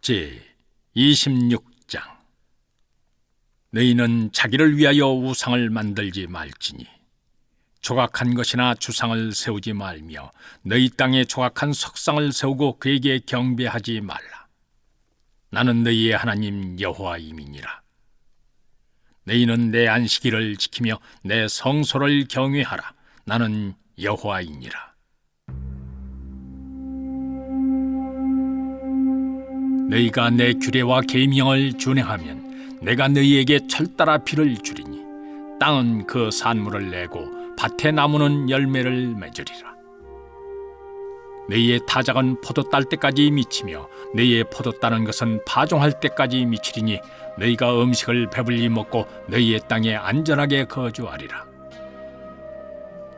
제 26장. 너희는 자기를 위하여 우상을 만들지 말지니 조각한 것이나 주상을 세우지 말며 너희 땅에 조각한 석상을 세우고 그에게 경배하지 말라. 나는 너희의 하나님 여호와임이니라. 너희는 내 안식일을 지키며 내 성소를 경외하라. 나는 여호와이니라 너희가 내 규례와 계명을 준행하면 내가 너희에게 철따라 비를 주리니 땅은 그 산물을 내고 밭에 나무는 열매를 맺으리라. 너희의 타작은 포도 딸 때까지 미치며 너희의 포도 따는 것은 파종할 때까지 미치리니 너희가 음식을 배불리 먹고 너희의 땅에 안전하게 거주하리라.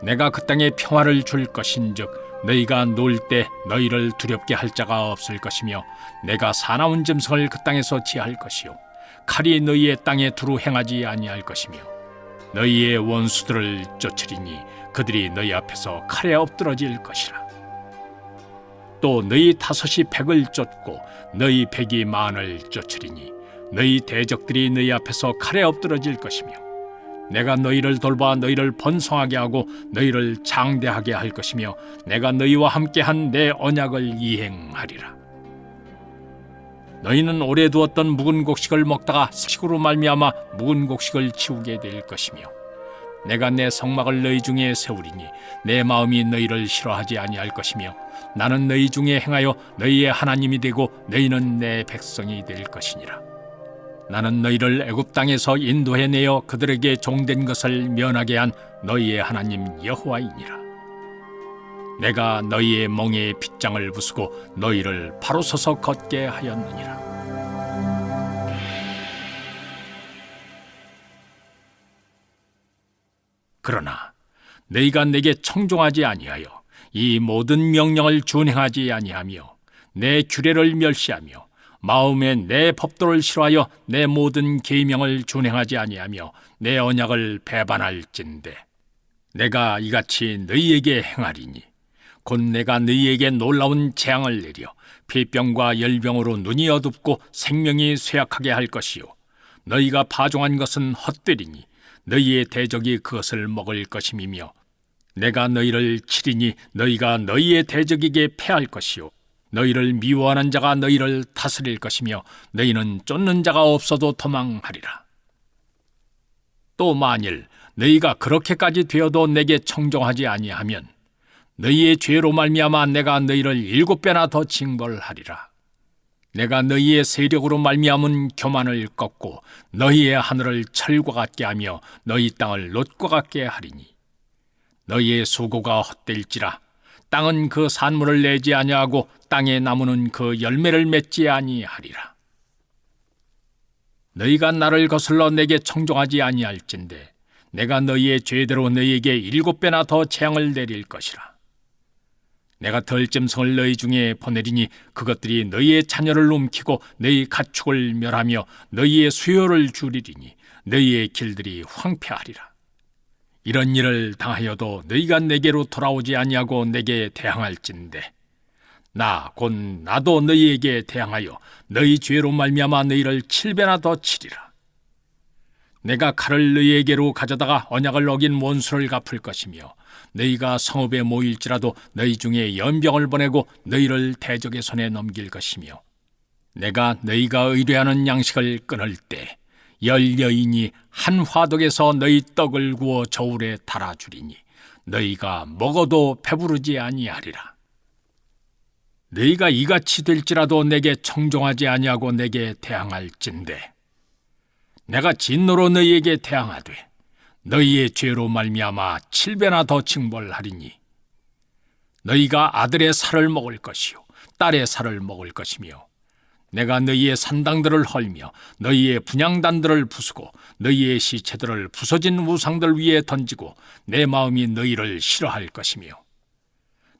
내가 그 땅에 평화를 줄 것인즉 너희가 놀 때 너희를 두렵게 할 자가 없을 것이며 내가 사나운 짐승을 그 땅에서 지할 것이요. 칼이 너희의 땅에 두루 행하지 아니할 것이며 너희의 원수들을 쫓으리니 그들이 너희 앞에서 칼에 엎드러질 것이라. 또 너희 다섯이 백을 쫓고 너희 백이 만을 쫓으리니 너희 대적들이 너희 앞에서 칼에 엎드러질 것이며 내가 너희를 돌봐 너희를 번성하게 하고 너희를 장대하게 할 것이며 내가 너희와 함께한 내 언약을 이행하리라. 너희는 오래 두었던 묵은 곡식을 먹다가 식으로 말미암아 묵은 곡식을 치우게 될 것이며 내가 내 성막을 너희 중에 세우리니 내 마음이 너희를 싫어하지 아니할 것이며 나는 너희 중에 행하여 너희의 하나님이 되고 너희는 내 백성이 될 것이니라. 나는 너희를 애굽 땅에서 인도해 내어 그들에게 종된 것을 면하게 한 너희의 하나님 여호와이니라. 내가 너희의 멍에 빗장을 부수고 너희를 바로 서서 걷게 하였느니라. 그러나 너희가 내게 청종하지 아니하여 이 모든 명령을 준행하지 아니하며 내 규례를 멸시하며 마음에 내 법도를 싫어하여 내 모든 계명을 준행하지 아니하며 내 언약을 배반할진대. 내가 이같이 너희에게 행하리니 곧 내가 너희에게 놀라운 재앙을 내려 폐병과 열병으로 눈이 어둡고 생명이 쇠약하게 할 것이요. 너희가 파종한 것은 헛되리니 너희의 대적이 그것을 먹을 것임이며 내가 너희를 치리니 너희가 너희의 대적에게 패할 것이요 너희를 미워하는 자가 너희를 다스릴 것이며 너희는 쫓는 자가 없어도 도망하리라. 또 만일 너희가 그렇게까지 되어도 내게 청종하지 아니하면 너희의 죄로 말미암아 내가 너희를 일곱 배나 더 징벌하리라. 내가 너희의 세력으로 말미암은 교만을 꺾고 너희의 하늘을 철과 같게 하며 너희 땅을 놋과 같게 하리니 너희의 수고가 헛될지라 땅은 그 산물을 내지 아니하고 땅의 나무는 그 열매를 맺지 아니하리라. 너희가 나를 거슬러 내게 청종하지 아니할진대 내가 너희의 죄대로 너희에게 일곱 배나 더 재앙을 내릴 것이라. 내가 덜짐승을 너희 중에 보내리니 그것들이 너희의 자녀를 움키고 너희 가축을 멸하며 너희의 수요를 줄이리니 너희의 길들이 황폐하리라. 이런 일을 당하여도 너희가 내게로 돌아오지 아니하고 내게 대항할진대. 나 곧 나도 너희에게 대항하여 너희 죄로 말미암아 너희를 칠배나 더 치리라. 내가 칼을 너희에게로 가져다가 언약을 어긴 원수를 갚을 것이며 너희가 성읍에 모일지라도 너희 중에 연병을 보내고 너희를 대적의 손에 넘길 것이며 내가 너희가 의뢰하는 양식을 끊을 때 열 여인이 한 화덕에서 너희 떡을 구워 저울에 달아주리니 너희가 먹어도 배부르지 아니하리라. 너희가 이같이 될지라도 내게 청종하지 아니하고 내게 대항할진대 내가 진노로 너희에게 대항하되 너희의 죄로 말미암아 칠배나 더 징벌하리니 너희가 아들의 살을 먹을 것이요 딸의 살을 먹을 것이며 내가 너희의 산당들을 헐며 너희의 분양단들을 부수고 너희의 시체들을 부서진 우상들 위에 던지고 내 마음이 너희를 싫어할 것이며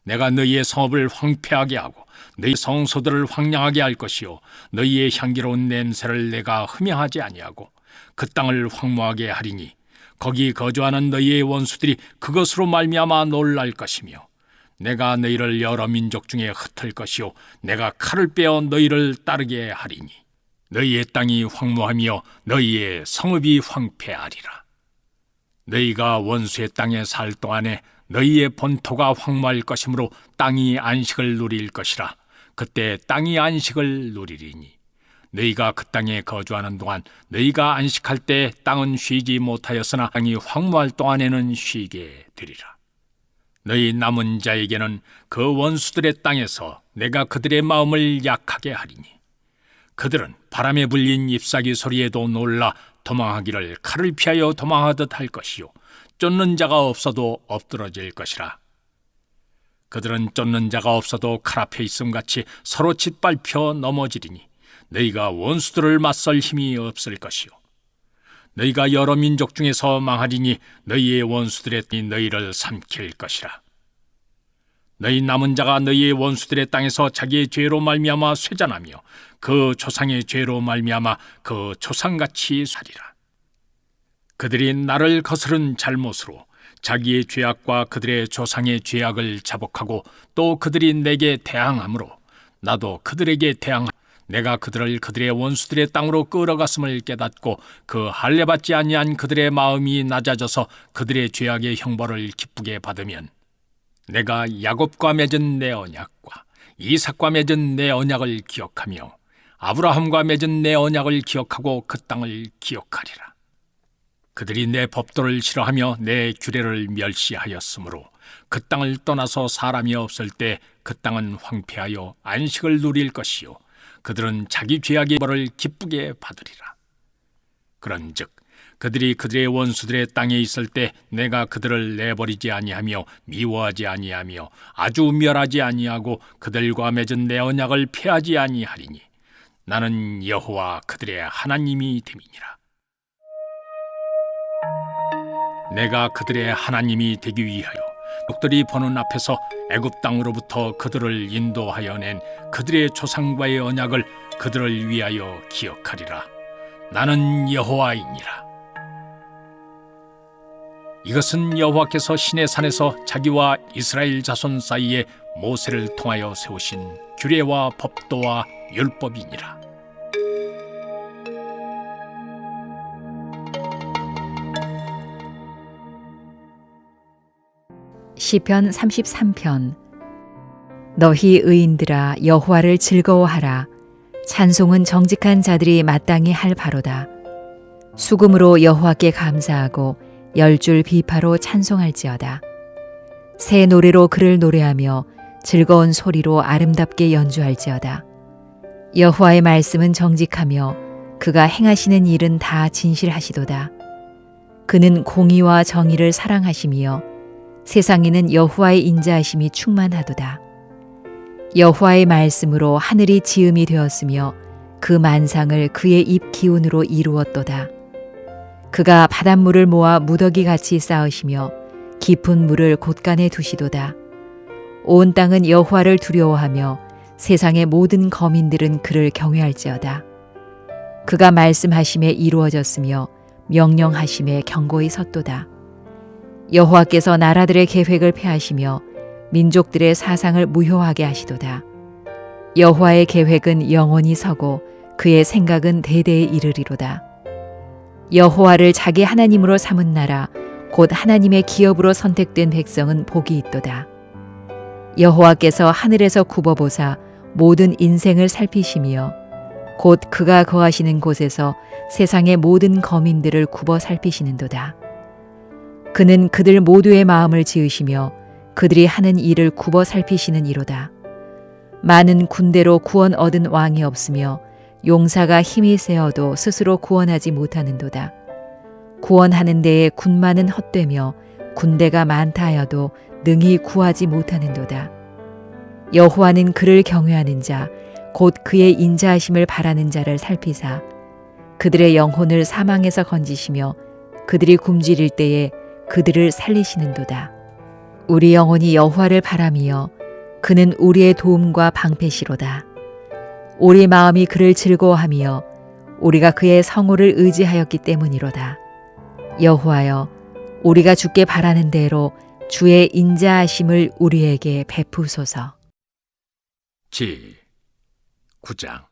내가 너희의 성읍을 황폐하게 하고 너희 성소들을 황량하게 할 것이요 너희의 향기로운 냄새를 내가 흠양하지 아니하고 그 땅을 황무하게 하리니 거기 거주하는 너희의 원수들이 그것으로 말미암아 놀랄 것이며 내가 너희를 여러 민족 중에 흩을 것이요. 내가 칼을 빼어 너희를 따르게 하리니 너희의 땅이 황무하며 너희의 성읍이 황폐하리라. 너희가 원수의 땅에 살 동안에 너희의 본토가 황무할 것이므로 땅이 안식을 누릴 것이라. 그때 땅이 안식을 누리리니 너희가 그 땅에 거주하는 동안 너희가 안식할 때 땅은 쉬지 못하였으나 땅이 황무할 동안에는 쉬게 되리라 너희 남은 자에게는 그 원수들의 땅에서 내가 그들의 마음을 약하게 하리니. 그들은 바람에 불린 잎사귀 소리에도 놀라 도망하기를 칼을 피하여 도망하듯 할 것이요. 쫓는 자가 없어도 엎드러질 것이라. 그들은 쫓는 자가 없어도 칼 앞에 있음 같이 서로 짓밟혀 넘어지리니 너희가 원수들을 맞설 힘이 없을 것이요 너희가 여러 민족 중에서 망하리니 너희의 원수들의 땅이 너희를 삼킬 것이라. 너희 남은 자가 너희의 원수들의 땅에서 자기의 죄로 말미암아 쇠잔하며 그 조상의 죄로 말미암아 그 조상같이 살이라. 그들이 나를 거스른 잘못으로 자기의 죄악과 그들의 조상의 죄악을 자복하고 또 그들이 내게 대항함으로 나도 그들에게 대항 내가 그들을 그들의 원수들의 땅으로 끌어갔음을 깨닫고 그 할례 받지 아니한 그들의 마음이 낮아져서 그들의 죄악의 형벌을 기쁘게 받으면 내가 야곱과 맺은 내 언약과 이삭과 맺은 내 언약을 기억하며 아브라함과 맺은 내 언약을 기억하고 그 땅을 기억하리라. 그들이 내 법도를 싫어하며 내 규례를 멸시하였으므로 그 땅을 떠나서 사람이 없을 때 그 땅은 황폐하여 안식을 누릴 것이요 그들은 자기 죄악의 벌을 기쁘게 받으리라. 그런즉 그들이 그들의 원수들의 땅에 있을 때 내가 그들을 내버리지 아니하며 미워하지 아니하며 아주 멸하지 아니하고 그들과 맺은 내 언약을 폐하지 아니하리니 나는 여호와 그들의 하나님이 됨이니라. 내가 그들의 하나님이 되기 위하여 적들이 보는 앞에서 애굽 땅으로부터 그들을 인도하여 낸 그들의 조상과의 언약을 그들을 위하여 기억하리라. 나는 여호와이니라. 이것은 여호와께서 신의 산에서 자기와 이스라엘 자손 사이에 모세를 통하여 세우신 규례와 법도와 율법이니라. 시편 33편. 너희 의인들아 여호와를 즐거워하라. 찬송은 정직한 자들이 마땅히 할 바로다. 수금으로 여호와께 감사하고 열 줄 비파로 찬송할지어다. 새 노래로 그를 노래하며 즐거운 소리로 아름답게 연주할지어다. 여호와의 말씀은 정직하며 그가 행하시는 일은 다 진실하시도다. 그는 공의와 정의를 사랑하시며 세상에는 여호와의 인자하심이 충만하도다. 여호와의 말씀으로 하늘이 지음이 되었으며 그 만상을 그의 입 기운으로 이루었도다. 그가 바닷물을 모아 무더기 같이 쌓으시며 깊은 물을 곳간에 두시도다. 온 땅은 여호와를 두려워하며 세상의 모든 거민들은 그를 경외할지어다. 그가 말씀하심에 이루어졌으며 명령하심에 경고히 섰도다. 여호와께서 나라들의 계획을 폐하시며 민족들의 사상을 무효하게 하시도다. 여호와의 계획은 영원히 서고 그의 생각은 대대에 이르리로다. 여호와를 자기 하나님으로 삼은 나라 곧 하나님의 기업으로 선택된 백성은 복이 있도다. 여호와께서 하늘에서 굽어보사 모든 인생을 살피시며 곧 그가 거하시는 곳에서 세상의 모든 거민들을 굽어 살피시는도다. 그는 그들 모두의 마음을 지으시며 그들이 하는 일을 굽어 살피시는 이로다. 많은 군대로 구원 얻은 왕이 없으며 용사가 힘이 세어도 스스로 구원하지 못하는도다. 구원하는 데에 군마는 헛되며 군대가 많다 하여도 능히 구하지 못하는도다. 여호와는 그를 경외하는 자, 곧 그의 인자하심을 바라는 자를 살피사 그들의 영혼을 사망에서 건지시며 그들이 굶주릴 때에 그들을 살리시는도다. 우리 영혼이 여호와를 바라며 그는 우리의 도움과 방패시로다. 우리 마음이 그를 즐거워하며 우리가 그의 성호를 의지하였기 때문이로다. 여호와여, 우리가 주께 바라는 대로 주의 인자하심을 우리에게 베푸소서. 지 9장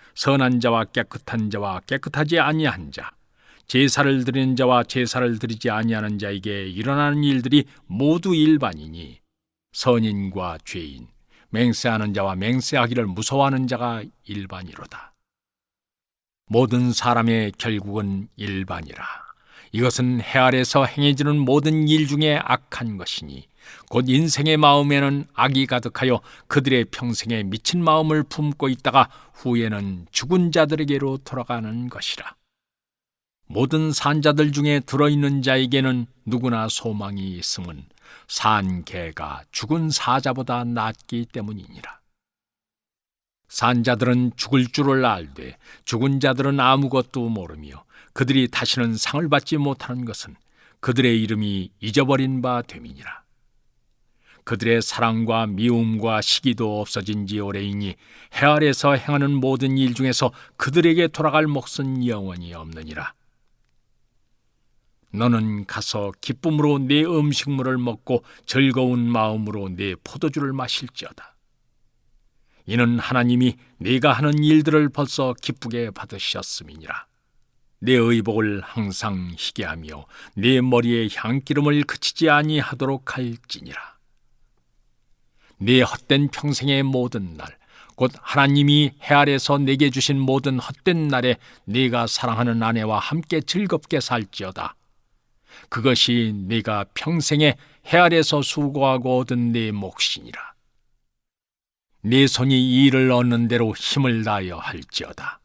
선한 자와 깨끗한 자와 깨끗하지 아니한 자, 제사를 드리는 자와 제사를 드리지 아니하는 자에게 일어나는 일들이 모두 일반이니 선인과 죄인, 맹세하는 자와 맹세하기를 무서워하는 자가 일반이로다. 모든 사람의 결국은 일반이라. 이것은 해 아래서 행해지는 모든 일 중에 악한 것이니 곧 인생의 마음에는 악이 가득하여 그들의 평생에 미친 마음을 품고 있다가 후에는 죽은 자들에게로 돌아가는 것이라. 모든 산자들 중에 들어있는 자에게는 누구나 소망이 있음은 산 개가 죽은 사자보다 낫기 때문이니라. 산자들은 죽을 줄을 알되 죽은 자들은 아무것도 모르며 그들이 다시는 상을 받지 못하는 것은 그들의 이름이 잊어버린 바 됨이니라. 그들의 사랑과 미움과 시기도 없어진 지 오래이니 해 아래서 행하는 모든 일 중에서 그들에게 돌아갈 몫은 영원히 없느니라. 너는 가서 기쁨으로 네 음식물을 먹고 즐거운 마음으로 네 포도주를 마실지어다. 이는 하나님이 네가 하는 일들을 벌써 기쁘게 받으셨음이니라. 내 의복을 항상 희게 하며 네 머리에 향기름을 그치지 아니하도록 할지니라. 네 헛된 평생의 모든 날, 곧 하나님이 해 아래서 내게 주신 모든 헛된 날에 네가 사랑하는 아내와 함께 즐겁게 살지어다. 그것이 네가 평생에 해 아래서 수고하고 얻은 네 몫이니라. 네 손이 이 일을 얻는 대로 힘을 다하여 할지어다.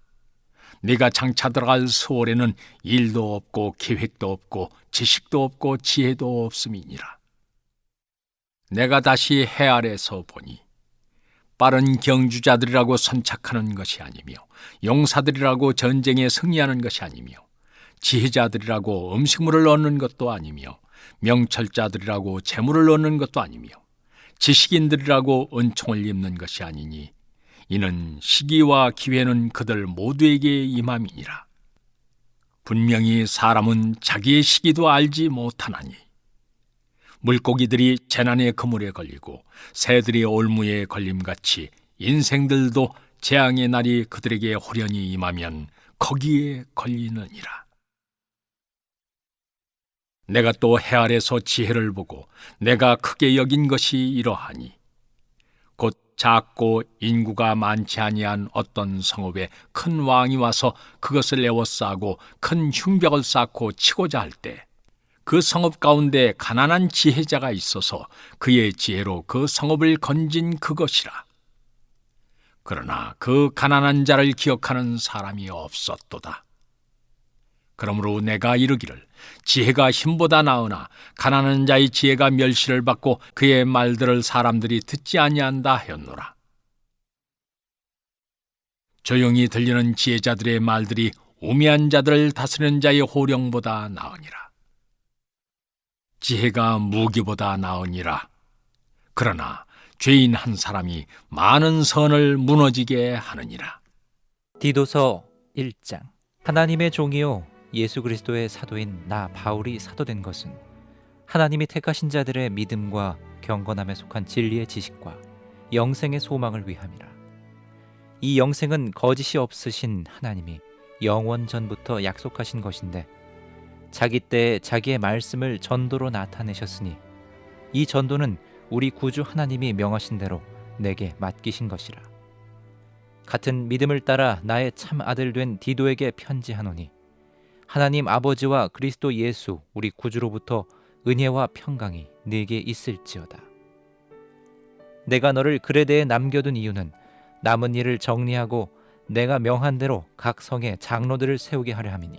네가 장차 들어갈 수월에는 일도 없고 계획도 없고 지식도 없고 지혜도 없음이니라. 내가 다시 해 아래서 보니 빠른 경주자들이라고 선착하는 것이 아니며 용사들이라고 전쟁에 승리하는 것이 아니며 지혜자들이라고 음식물을 얻는 것도 아니며 명철자들이라고 재물을 얻는 것도 아니며 지식인들이라고 은총을 입는 것이 아니니 이는 시기와 기회는 그들 모두에게 임함이니라. 분명히 사람은 자기의 시기도 알지 못하나니 물고기들이 재난의 그물에 걸리고 새들이 올무에 걸림같이 인생들도 재앙의 날이 그들에게 호련히 임하면 거기에 걸리느니라. 내가 또 해 아래서 지혜를 보고 내가 크게 여긴 것이 이러하니 곧 작고 인구가 많지 아니한 어떤 성읍에 큰 왕이 와서 그것을 에워싸고 큰 흉벽을 쌓고 치고자 할 때 그 성읍 가운데 가난한 지혜자가 있어서 그의 지혜로 그 성읍을 건진 그것이라. 그러나 그 가난한 자를 기억하는 사람이 없었도다. 그러므로 내가 이르기를 지혜가 힘보다 나으나 가난한 자의 지혜가 멸시를 받고 그의 말들을 사람들이 듣지 아니한다 하였노라. 조용히 들리는 지혜자들의 말들이 우매한 자들을 다스리는 자의 호령보다 나으니라. 지혜가 무기보다 나으니라. 그러나 죄인 한 사람이 많은 선을 무너지게 하느니라. 디도서 1장 하나님의 종이요 예수 그리스도의 사도인 나 바울이 사도된 것은 하나님이 택하신 자들의 믿음과 경건함에 속한 진리의 지식과 영생의 소망을 위함이라. 이 영생은 거짓이 없으신 하나님이 영원 전부터 약속하신 것인데 자기 때에 자기의 말씀을 전도로 나타내셨으니 이 전도는 우리 구주 하나님이 명하신 대로 내게 맡기신 것이라. 같은 믿음을 따라 나의 참 아들 된 디도에게 편지하노니 하나님 아버지와 그리스도 예수 우리 구주로부터 은혜와 평강이 네게 있을지어다. 내가 너를 그레데에 남겨둔 이유는 남은 일을 정리하고 내가 명한 대로 각 성에 장로들을 세우게 하려 함이니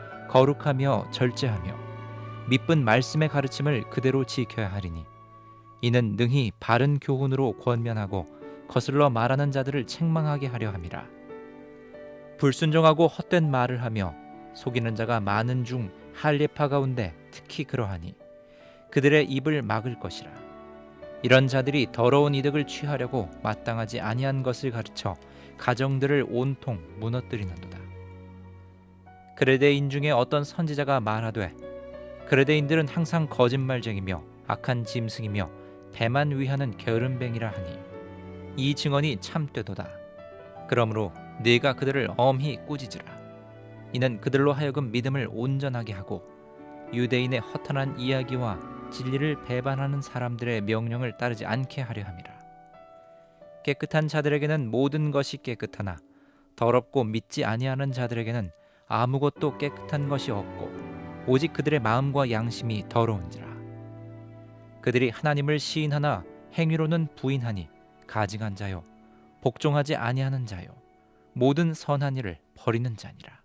거룩하며 절제하며 미쁜 말씀의 가르침을 그대로 지켜야 하리니 이는 능히 바른 교훈으로 권면하고 거슬러 말하는 자들을 책망하게 하려 함이라. 불순종하고 헛된 말을 하며 속이는 자가 많은 중 할례파 가운데 특히 그러하니 그들의 입을 막을 것이라. 이런 자들이 더러운 이득을 취하려고 마땅하지 아니한 것을 가르쳐 가정들을 온통 무너뜨리는도다 그레데인 중에 어떤 선지자가 말하되 그레데인들은 항상 거짓말쟁이며 악한 짐승이며 배만 위하는 게으름뱅이라 하니 이 증언이 참되도다. 그러므로 네가 그들을 엄히 꾸짖으라. 이는 그들로 하여금 믿음을 온전하게 하고 유대인의 허탄한 이야기와 진리를 배반하는 사람들의 명령을 따르지 않게 하려 함이라. 깨끗한 자들에게는 모든 것이 깨끗하나 더럽고 믿지 아니하는 자들에게는 아무것도 깨끗한 것이 없고 오직 그들의 마음과 양심이 더러운지라. 그들이 하나님을 시인하나 행위로는 부인하니 가증한 자요 복종하지 아니하는 자요 모든 선한 일을 버리는 자니라